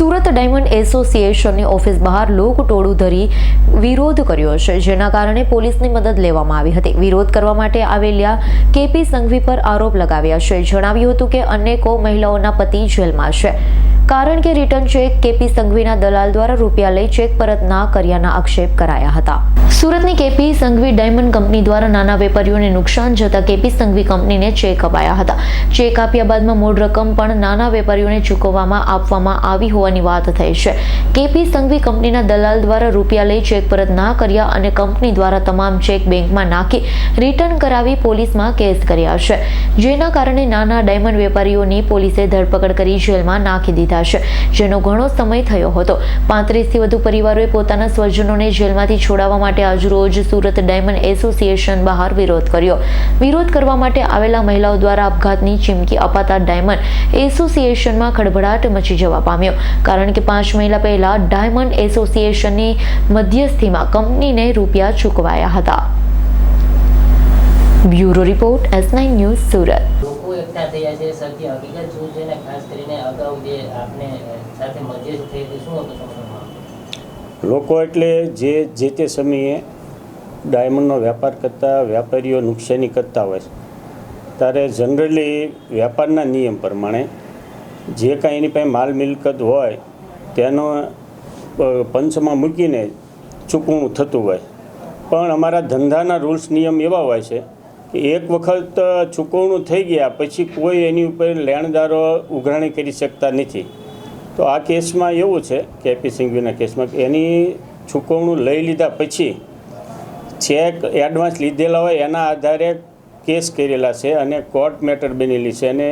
Surat diamond એસોસિએશનની office બહાર લોકટોળું ધરી વિરોધ કર્યો છે, જેના કારણે પોલીસની મદદ લેવામાં આવી હતી. વિરોધ કરવા માટે આવેલા કેપી સંઘવી પર આરોપ લગાવ્યા છે. જણાવ્યું હતું કે અનેકો મહિલાઓના પતિ જેલમાં છે. કારણ કે રિટર્ન ચેક કેપી સંઘવીના દલાલ દ્વારા રૂપિયા લઈ ચેક પરત ના કર્યાના આક્ષેપ કરાયા હતા. સુરતની કેપી સંઘવી ડાયમંડ કંપની દ્વારા નાના વેપારીઓને નુકસાન જતા કેપી સંઘવી કંપનીને ચેક અપાયા હતા. ચેક આપ્યા બાદમાં મૂળ રકમ પણ નાના વેપારીઓને ચૂકવવામાં આપવામાં આવી હોવાની વાત થઈ છે. કેપી સંઘવી કંપનીના દલાલ દ્વારા રૂપિયા લઈ ચેક પરત ના કર્યા અને કંપની દ્વારા તમામ ચેક બેંકમાં નાખી રિટર્ન કરાવી પોલીસમાં કેસ કર્યા છે. જેના કારણે નાના ડાયમંડ વેપારીઓની પોલીસે ધરપકડ કરી જેલમાં નાખી દીધા છે. જેનો ઘણો સમય થયો હતો. પાંત્રીસથી વધુ પરિવારોએ પોતાના સ્વજનોને જેલમાંથી છોડાવવા માટે આજરોજ સુરત ડાયમંડ એસોસિએશન બહાર વિરોધ કર્યો. વિરોધ કરવા માટે આવેલા મહિલાઓ દ્વારા આપઘાતની ચીમકી અપાતા ડાયમંડ એસોસિએશનમાં ખળભળાટ મચી જવા પામ્યો. કારણ કે પાંચ મહિના પહેલા ડાયમંડ એસોસિએશનની મધ્યસ્થીમાં કંપનીને રૂપિયા ચૂકવાયા હતા. Bureau report S nine news Surat. છે સત્ય હકીકત શું છે ને, ખાસ કરીને અગાઉ જે આપને સાથે મધ્યસ્થ થઈ હતી શું હતું લોકો એટલે જે જે તે સમયે ડાયમંડનો વેપાર કરતા વેપારીઓ નુકસાની કરતા હોય ત્યારે જનરલી વેપારના નિયમ પ્રમાણે જે કાંઈ એની પાસે માલ મિલકત હોય, તેનો પંચમાં મૂકીને ચૂકવણું થતું હોય. પણ અમારા ધંધાના રૂલ્સ નિયમ એવા હોય છે એક વખત ચૂકવણું થઈ ગયા, પછી કોઈ એની ઉપર લેણદારો ઉઘરાણી કરી શકતા નથી. તો આ કેસમાં એવું છે કે એપી સિંઘવીના કેસમાં એની ચૂકવણું લઈ લીધા પછી ચેક એડવાન્સ લીધેલા હોય એના આધારે કેસ કરેલા છે અને કોર્ટ મેટર બનેલી છે અને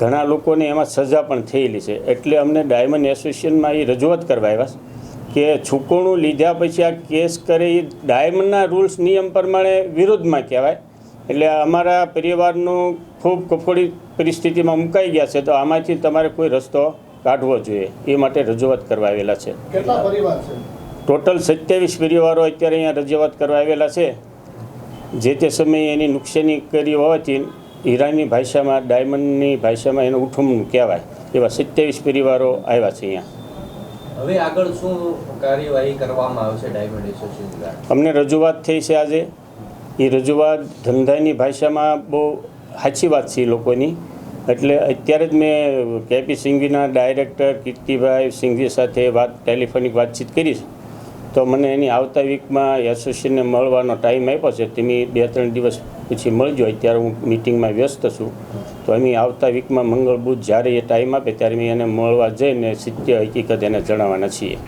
ઘણા લોકોને એમાં સજા પણ થયેલી છે. એટલે અમને ડાયમંડ એસોસિએશનમાં એ રજૂઆત કરવા આવ્યા કે ચૂકવણું લીધા પછી આ કેસ કરે એ ડાયમંડના રૂલ્સ નિયમ પ્રમાણે વિરોધમાં કહેવાય. એટલે અમારા પરિવારનું ખૂબ કફોડી પરિસ્થિતિમાં મુકાઈ ગયા છે તો આમાંથી તમારે કોઈ રસ્તો કાઢવો જોઈએ એ માટે રજૂઆત કરવા આવેલા છે. કેટલા પરિવાર છે? ટોટલ સત્યાવીસ પરિવારો અત્યારે અહીંયા રજૂઆત કરવા આવેલા છે. જે તે સમયે એની નુકસાની કરી હોવાથી હીરાની ભાષામાં ડાયમંડની ભાષામાં એનું ઉઠમણું કહેવાય એવા સત્યાવીસ પરિવારો આવ્યા છે અહીંયા. હવે આગળ શું કાર્યવાહી કરવામાં આવશે ડાયમંડ એસોસિએશન અમને રજૂઆત થઈ છે આજે. એ રજૂઆત ધંધાની ભાષામાં બહુ સાચી વાત છે એ લોકોની. એટલે અત્યારે જ મેં કેપી સિંઘવીના ડાયરેક્ટર કીર્તિભાઈ સિંઘવી સાથે વાત ટેલિફોનિક વાતચીત કરી છે. તો મને એની આવતા વીકમાં એસોસિએશનને મળવાનો ટાઈમ આપ્યો છે. તમે બે ત્રણ દિવસ પછી મળજો. અત્યારે હું મિટિંગમાં વ્યસ્ત છું. તો અમે આવતા વીકમાં મંગળ બુધ જ્યારે એ ટાઈમ આપે ત્યારે મેં એને મળવા જઈને સત્ય હકીકત એને જણાવવાના છીએ.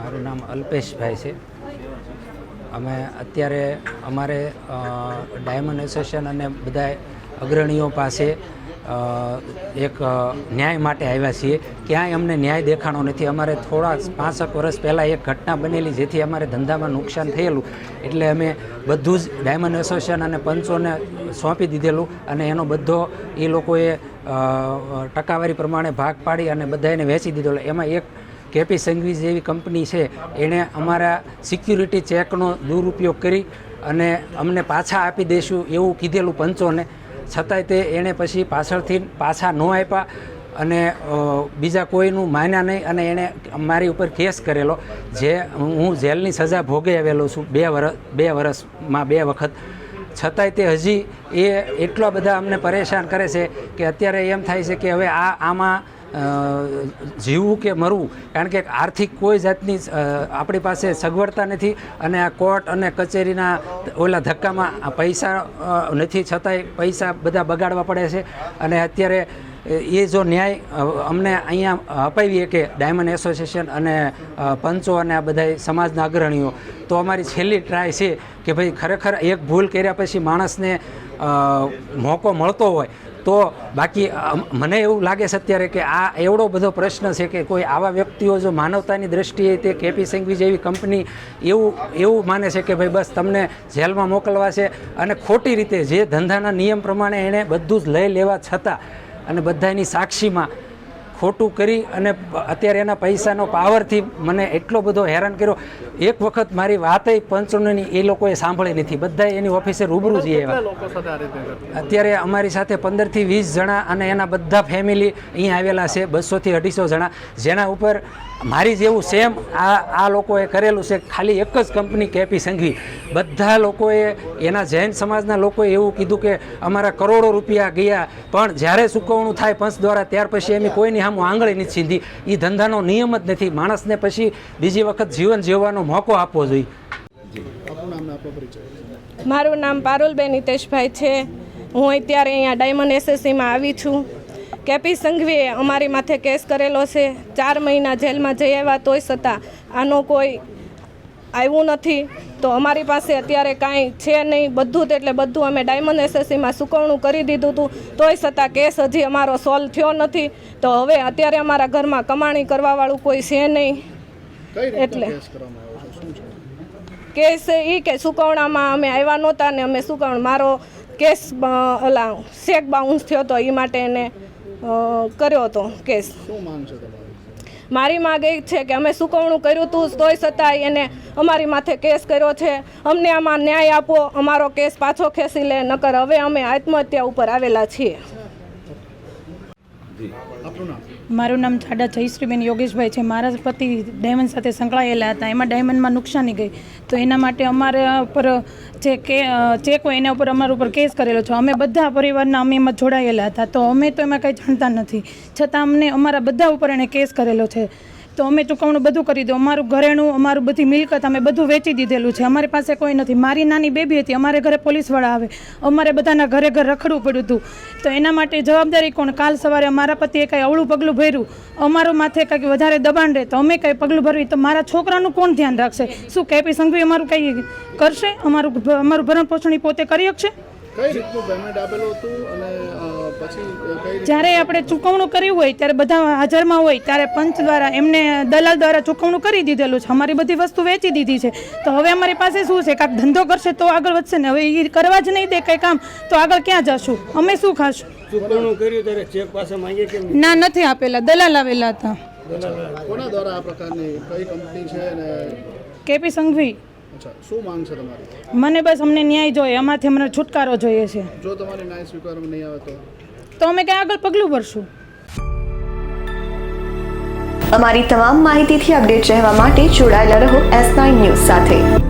મારું નામ અલ્પેશભાઈ છે. અમે અત્યારે અમારે ડાયમંડ એસોસિએશન અને બધા અગ્રણીઓ પાસે એક ન્યાય માટે આવ્યા છીએ. ક્યાંય અમને ન્યાય દેખાણો નથી. અમારે થોડા પાંસઠ વર્ષ પહેલાં એક ઘટના બનેલી જેથી અમારે ધંધામાં નુકસાન થયેલું. એટલે અમે બધું જ ડાયમંડ એસોસિએશન અને પંચોને સોંપી દીધેલું અને એનો બધો એ લોકોએ ટકાવારી પ્રમાણે ભાગ પાડી અને બધાને વેચી દીધેલો. એમાં એક કેપી સંઘવી જેવી કંપની છે એણે અમારા સિક્યુરિટી ચેકનો દુરુપયોગ કરી અને અમને પાછા આપી દઈશું એવું કીધેલું પંચોને. છતાંય તે એણે પછી પાછળથી પાછા ન આપ્યા અને બીજા કોઈનું માન્યા નહીં અને એણે મારી ઉપર કેસ કરેલો, જે હું જેલની સજા ભોગે આવેલો છું બે વર્ષ બે વર્ષમાં બે વખત. છતાંય તે હજી એ એટલા બધા અમને પરેશાન કરે છે કે અત્યારે એમ થાય છે કે હવે આ, આમાં જીવવું કે મરવું? કારણ કે આર્થિક કોઈ જાતની આપણી પાસે સગવડતા નથી અને આ કોર્ટ અને કચેરીના ઓલા ધક્કામાં પૈસા નથી, છતાંય પૈસા બધા બગાડવા પડે છે. અને અત્યારે એ જો ન્યાય અમને અહીંયા અપાવીએ કે ડાયમંડ એસોસિએશન અને પંચો અને આ બધા સમાજના અગ્રણીઓ, તો અમારી છેલ્લી ટ્રાય છે કે ભાઈ ખરેખર એક ભૂલ કર્યા પછી માણસને મોકો મળતો હોય, તો બાકી મને એવું લાગે છે અત્યારે કે આ એવડો બધો પ્રશ્ન છે કે કોઈ આવા વ્યક્તિઓ જો માનવતાની દ્રષ્ટિએ તે કેપી સંઘવી જેવી કંપની એવું એવું માને છે કે ભાઈ બસ તમને જેલમાં મોકલવા છે, અને ખોટી રીતે જે ધંધાના નિયમ પ્રમાણે એણે બધું જ લઈ લેવા છતાં અને બધાની સાક્ષીમાં ખોટું કરી અને અત્યારે એના પૈસાનો પાવરથી મને એટલો બધો હેરાન કર્યો. એક વખત મારી વાતે પંચની એ લોકોએ સાંભળી નથી બધા એની ઓફિસે રૂબરૂ જઈએ અત્યારે અમારી સાથે પંદરથી વીસ જણા અને એના બધા ફેમિલી અહીં આવેલા છે બસોથી અઢીસો જણા. જેના ઉપર મારી જેવું સેમ આ આ લોકોએ કરેલું છે ખાલી એક જ કંપની કેપી સંઘવી. બધા લોકોએ એના જૈન સમાજના લોકોએ એવું કીધું કે અમારા કરોડો રૂપિયા ગયા પણ જ્યારે ચૂકવણું થાય પંચ દ્વારા ત્યાર પછી એમ કોઈની સામું આંગળી નથી સીધી એ ધંધાનો નિયમ જ નથી. માણસને પછી બીજી વખત જીવન જીવવાનો મોકો આપવો જોઈએ. મારું નામ પારુલબેન હિતેશભાઈ છે. હું અત્યારે અહીંયા ડાયમંડ એસએસસીમાં આવી છું. કેપી સંઘવીએ અમારી માથે કેસ કરેલો છે. ચાર મહિના જેલમાં જઈ આવ્યા તોય છતાં આનો કોઈ આવ્યું નથી. તો અમારી પાસે અત્યારે કાંઈ છે નહીં. બધું જ એટલે બધું અમે ડાયમંડ એસએસસીમાં સુકવણું કરી દીધું હતું તોય છતાં કેસ હજી અમારો સોલ્વ થયો નથી. તો હવે અત્યારે અમારા ઘરમાં કમાણી કરવાવાળું કોઈ છે નહીં. એટલે કેસ એ કે સુકવણામાં અમે આવ્યા નહોતા ને અમે સુકવણ મારો કેસ ઓલા શેક બાઉન્સ થયો હતો એ માટે એને કર્યો હતો કેસ. મારી માગ એ છે કે અમે સુકવણું કર્યું હતું તોય છતાંય એને અમારી માથે કેસ કર્યો છે. અમને આમાં ન્યાય આપો, અમારો કેસ પાછો ખેંચી લે, નકર હવે અમે આત્મહત્યા ઉપર આવેલા છીએ. મારું નામ છાડા જયશ્રીબેન યોગેશભાઈ છે. મારા પતિ ડાયમંડ સાથે સંકળાયેલા હતા. એમાં ડાયમંડમાં નુકસાની ગઈ. તો એના માટે અમારા ઉપર જે કે ચેક હોય એના ઉપર અમારા ઉપર કેસ કરેલો છે અમે બધા પરિવારના અમે એમાં જોડાયેલા હતા. તો અમે તો એમાં કંઈ જાણતા નથી. છતાં અમને અમારા બધા ઉપર એણે કેસ કરેલો છે. તો અમે ચૂકવણું બધું કરી દઉં. અમારું ઘરેણું, અમારું બધી મિલકત અમે બધું વેચી દીધેલું છે. અમારી પાસે કોઈ નથી. મારી નાની બેબી હતી. અમારે ઘરે પોલીસવાળા આવે. અમારે બધાના ઘરે ઘર રખડવું પડ્યું હતું. તો એના માટે જવાબદારી કોણ? કાલ સવારે અમારા પતિએ કાંઈ અવળું પગલું ભર્યું. અમારું માથે કંઈક વધારે દબાણ રહે. તો અમે કંઈ પગલું ભરવી. તો મારા છોકરાનું કોણ ધ્યાન રાખશે? શું કેપી સંઘવી અમારું કંઈ કરશે? અમારું અમારું ભરણ પોષણ પોતે કરી શકશે? કઈ રીતનું પેમેન્ટ આપેલું હતું અને પછી અ, કઈ રીતે જ્યારે આપણે ચૂકવણું કર્યું હોય ત્યારે બધા હાજરમાં હોય ત્યારે પંચ દ્વારા એમને દલાલ દ્વારા ચૂકવણું કરી દીધેલું છે. અમારી બધી વસ્તુ વેચી દીધી છે. તો હવે અમારી પાસે શું છે? કાંક ધંધો કરશે તો આગળ વધશે ને? હવે એ કરવા જ નહીં દે કંઈ કામ તો આગળ ક્યાં જશું? અમે શું ખાશું? ના નથી આપેલા. દલાલ આવેલા હતા. કોના દ્વારા આ પ્રકારની કઈ કંપની છે કેપી સંઘવી. અચ્છા શું માંગ છે તમારી? મને બસ અમને ન્યાય જોઈએ એમાંથી અમને છુટકારો જોઈએ છે. જો તમારે ન્યાય સ્વીકારવામાં નહીં આવે તો? તો અમે ક્યાં આગળ પગલું ભરશું? અમારી તમામ માહિતીથી અપડેટ રહેવા માટે જોડાયેલા રહો એસ નાઇન ન્યૂઝ સાથે.